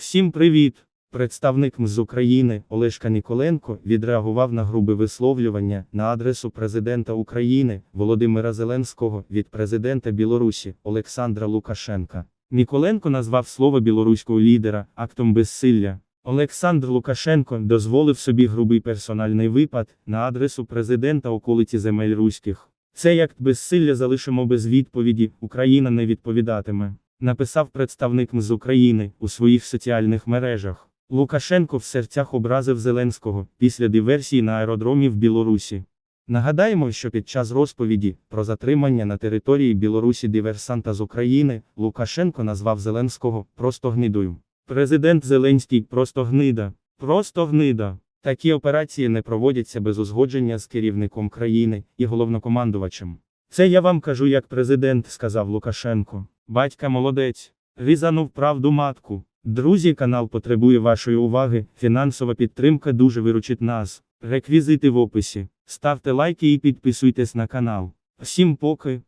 Всім привіт! Представник МЗ України Олешка Ніколенко відреагував на грубе висловлювання на адресу президента України Володимира Зеленського від президента Білорусі Олександра Лукашенка. Ніколенко назвав слово білоруського лідера актом безсилля. Олександр Лукашенко дозволив собі грубий персональний випад на адресу президента околиці земель руських. Цей акт безсилля залишимо без відповіді, Україна не відповідатиме, написав представник МЗ України у своїх соціальних мережах. Лукашенко в серцях образив Зеленського після диверсії на аеродромі в Білорусі. Нагадаємо, що під час розповіді про затримання на території Білорусі диверсанта з України Лукашенко назвав Зеленського просто гнидою. Президент Зеленський просто гнида. Просто гнида. Такі операції не проводяться без узгодження з керівником країни і головнокомандувачем. Це я вам кажу як президент, сказав Лукашенко. Батька молодець. Різанув правду матку. Друзі, канал потребує вашої уваги. Фінансова підтримка дуже виручить нас. Реквізити в описі. Ставте лайки і підписуйтесь на канал. Всім поки.